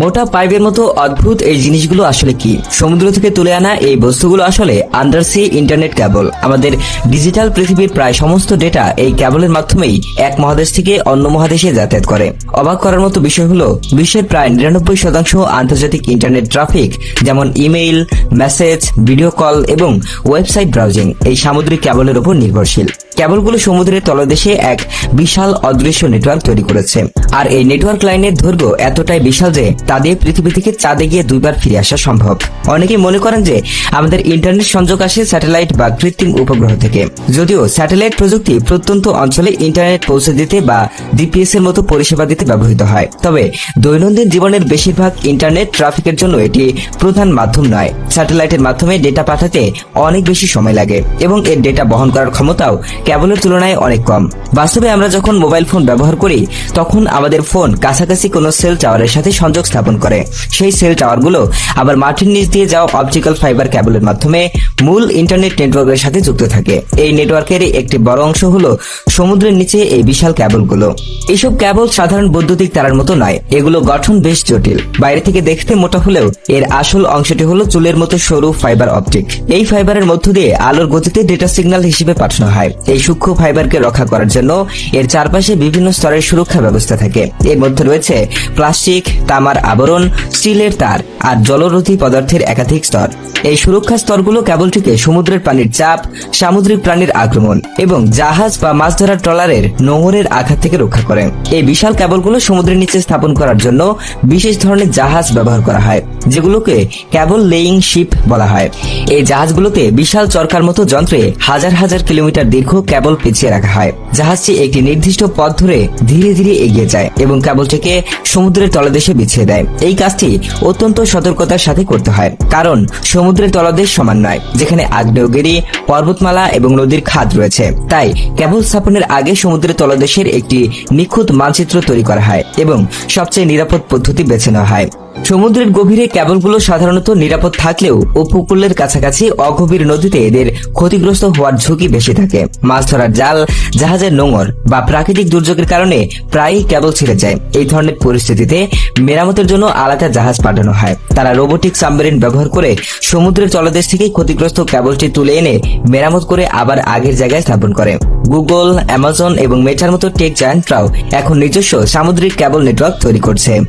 মোটা পাইপের মতো অদ্ভুত এই জিনিসগুলো আসলে কি? সমুদ্র থেকে তুলে আনা এই বস্তুগুলো আসলে আন্ডারসি ইন্টারনেট কেবল আমাদের ডিজিটাল পৃথিবীর প্রায় সমস্ত ডেটা এই কেবলের মাধ্যমেই এক মহাদেশ থেকে অন্য মহাদেশে যাতায়াত করে। অবাক করার মতো বিষয় হলো, বিশ্বের প্রায় নিরানব্বই শতাংশ আন্তর্জাতিক ইন্টারনেট ট্রাফিক, যেমন ইমেইল, মেসেজ, ভিডিও কল এবং ওয়েবসাইট ব্রাউজিং এই সামুদ্রিক কেবলের উপর নির্ভরশীল। কেবলগুলো সমুদ্রের তলদেশে এক বিশাল অদৃশ্য নেটওয়ার্ক তৈরি করেছে। আর এই নেটওয়ার্ক লাইনের দৈর্ঘ্য এতটাই বিশাল যে তা দিয়ে পৃথিবী থেকে চাঁদে গিয়ে দুইবার ফিরে আসা সম্ভব। অনেকে মনে করেন যে আমাদের ইন্টারনেট সংযোগ আসে স্যাটেলাইট বা কৃত্রিম উপগ্রহ থেকে। যদিও স্যাটেলাইট প্রযুক্তি প্রত্যন্ত অঞ্চলে ইন্টারনেট পৌঁছে দিতে বা ডিপিএস এর মতো পরিষেবা দিতে ব্যবহৃত হয়। তবে দৈনন্দিন জীবনের বেশিরভাগ ইন্টারনেট ট্রাফিকের জন্য এটি প্রধান মাধ্যম নয়। স্যাটেলাইটের মাধ্যমে ডেটা পাঠাতে অনেক বেশি সময় লাগে এবং এর ডেটা বহন করার ক্ষমতাও কেবলের তুলনায় অনেক কম। বাস্তবে আমরা যখন মোবাইল ফোন ব্যবহার করি, তখন আমাদের ফোন কাছাকাছি কোনো সেল টাওয়ারের সাথে সংযোগ স্থাপন করে। সেই সেল টাওয়ারগুলো আবার মাটির নিচ দিয়ে যাওয়া অপটিক্যাল ফাইবার কেবলের মাধ্যমে মূল ইন্টারনেট নেটওয়ার্কের সাথে যুক্ত থাকে। এই নেটওয়ার্কের একটি বড় অংশ হলো সমুদ্রের নিচে এই বিশাল কেবলগুলো। এইসব কেবল সাধারণ বৈদ্যুতিক তারার মতো নয়, এগুলো গঠন বেশ জটিল। বাইরে থেকে দেখতে মোটা হলেও এর আসল অংশটি হলো চুলের মতো সরু ফাইবার অপটিক। এই ফাইবারের মধ্য দিয়ে আলোর গতিতে ডেটা সিগন্যাল হিসেবে পাঠানো হয়। এই সূক্ষ্ম ফাইবারকে রক্ষা করার জন্য এর চারপাশে বিভিন্ন স্তরের সুরক্ষা ব্যবস্থা থাকে। এর মধ্যে রয়েছে প্লাস্টিক, তামার আবরণ, স্টিলের তার আর জলরোধী পদার্থের একাধিক স্তর। এই সুরক্ষা স্তরগুলো কেবলটিকে সমুদ্রের পানির চাপ, সামুদ্রিক প্রাণীর আক্রমণ এবং জাহাজ বা মাছ ধরার ট্রলারের নোঙরের আঘাত থেকে রক্ষা করে। এই বিশাল কেবলগুলো সমুদ্রের নিচে স্থাপন করার জন্য বিশেষ ধরনের জাহাজ ব্যবহার করা হয়। যেগুলোকে কেবল লেইং শিপ বলা হয়। এই জাহাজগুলোতে বিশাল চরকার মতো যন্ত্রে হাজার হাজার কিলোমিটার দীর্ঘ কেবল পেঁচিয়ে রাখা হয়। জাহাজটি একটি নির্দিষ্ট পথ ধরে ধীরে ধীরে এগিয়ে যায় এবং কেবলটিকে সমুদ্রের তলদেশে বিছিয়ে দেয়। এই কাজটি অত্যন্ত সতর্কতার সাথে করতে হয়, কারণ সমুদ্রের তলদেশ সমান নয়, যেখানে আগ্নেয়গিরি, পর্বতমালা এবং নদীর খাদ রয়েছে। তাই কেবল স্থাপনের আগে সমুদ্রের তলদেশের একটি নিখুঁত মানচিত্র তৈরি করা হয় এবং সবচেয়ে নিরাপদ পদ্ধতি বেছে নেওয়া হয়। সমুদ্রের গভীরে ক্যাবলগুলো সাধারণত নিরাপদ থাকলেও উপকূলের কাছাকাছি অগভীর নদীতে এদের ক্ষতিগ্রস্ত হওয়ার ঝুঁকি বেশি থাকে। মাছ ধরার জাল, জাহাজের নোঙর বা প্রাকৃতিক দুর্যোগের কারণে প্রায়ই কেবল ছিঁড়ে যায়। এই ধরনের পরিস্থিতিতে মেরামতের জন্য আলাদা জাহাজ পাঠানো হয়। তারা রোবোটিক সাবমেরিন ব্যবহার করে সমুদ্রের তলদেশ থেকে ক্ষতিগ্রস্ত ক্যাবলটি তুলে এনে মেরামত করে আবার আগের জায়গায় স্থাপন করে। গুগল, অ্যামাজন এবং মেটার মতো টেক জায়ান্টরাও এখন নিজস্ব সামুদ্রিক ক্যাবল নেটওয়ার্ক তৈরি করছে।